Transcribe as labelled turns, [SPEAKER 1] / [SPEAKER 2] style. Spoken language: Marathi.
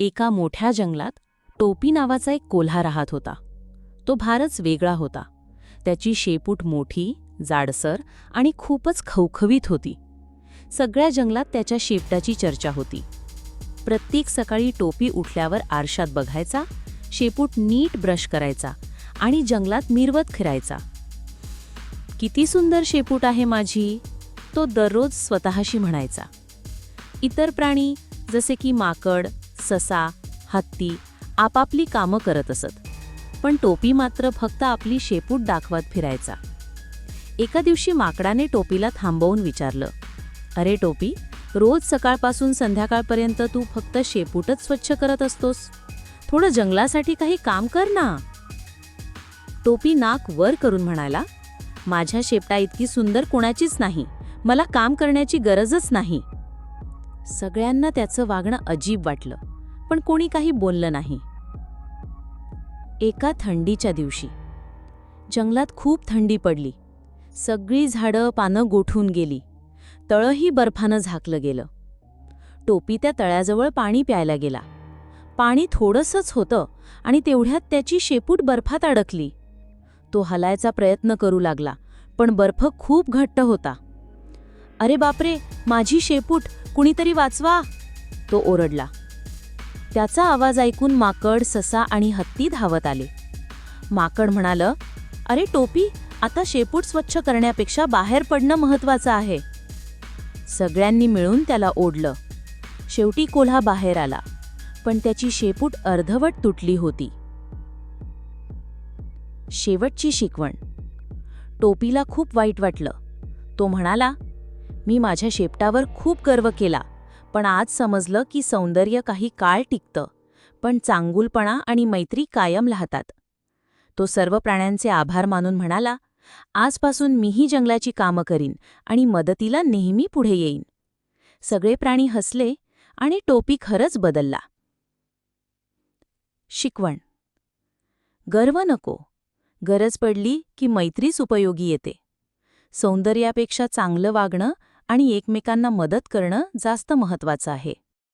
[SPEAKER 1] एका मोठ्या जंगलात टोपी नावाचा एक कोल्हा राहत होता. तो भारच वेगळा होता. त्याची शेपूट मोठी जाडसर आणि खूपच खवखवीत होती. सगळ्या जंगलात त्याच्या शेपटाची चर्चा होती. प्रत्येक सकाळी टोपी उठल्यावर आरशात बघायचा शेपूट नीट ब्रश करायचा आणि जंगलात मिरवत फिरायचा. किती सुंदर शेपूट आहे माझी तो दररोज स्वतःशी म्हणायचा. इतर प्राणी जसे की माकड ससा हत्ती आपापली कामं करत असत. पण टोपी मात्र फक्त आपली शेपूट दाखवत फिरायचा. एका दिवशी माकडाने टोपीला थांबवून विचारलं अरे टोपी रोज सकाळपासून संध्याकाळपर्यंत तू फक्त शेपूटच स्वच्छ करत असतोस? थोडं जंगलासाठी काही काम कर ना. टोपी नाक वर करून म्हणाला माझ्या शेपटा इतकी सुंदर कोणाचीच नाही. मला काम करण्याची गरजच नाही. सगळ्यांना त्याचं वागणं अजीब वाटलं. पण कोणी काही बोललं नाही. एका थंडीच्या दिवशी जंगलात खूप थंडी पडली. सगळी झाडं पानं गोठून गेली. तळंही बर्फानं झाकलं गेलं. टोपी त्या तळ्याजवळ पाणी प्यायला गेला. पाणी थोडंसंच होतं आणि तेवढ्यात त्याची शेपूट बर्फात अडकली. तो हलायचा प्रयत्न करू लागला पण बर्फ खूप घट्ट होता. अरे बापरे माझी शेपूट कुणीतरी वाचवा तो ओरडला. त्याचा आवाज ऐकून माकड ससा आणि हत्ती धावत आले. माकड म्हणालं अरे टोपी आता शेपूट स्वच्छ करण्यापेक्षा बाहेर पडणं महत्वाचं आहे. सगळ्यांनी मिळून त्याला ओढलं. शेवटी कोल्हा बाहेर आला पण त्याची शेपूट अर्धवट तुटली होती. शेवटची शिकवण. टोपीला खूप वाईट वाटलं. तो म्हणाला मी माझ्या शेपटावर खूप गर्व केला. पण आज समजलं की सौंदर्य काही काळ टिकतं पण चांगुलपणा आणि मैत्री कायम राहतात. तो सर्व प्राण्यांचे आभार मानून म्हणाला आजपासून मीही जंगलाची कामं करीन आणि मदतीला नेहमी पुढे येईन. सगळे प्राणी हसले आणि टोपी खरंच बदलला. शिकवण. गर्व नको. गरज पडली की मैत्रीच उपयोगी येते. सौंदर्यापेक्षा चांगलं वागणं आणि एकमेकांना मदत करणं जास्त महत्त्वाचं आहे.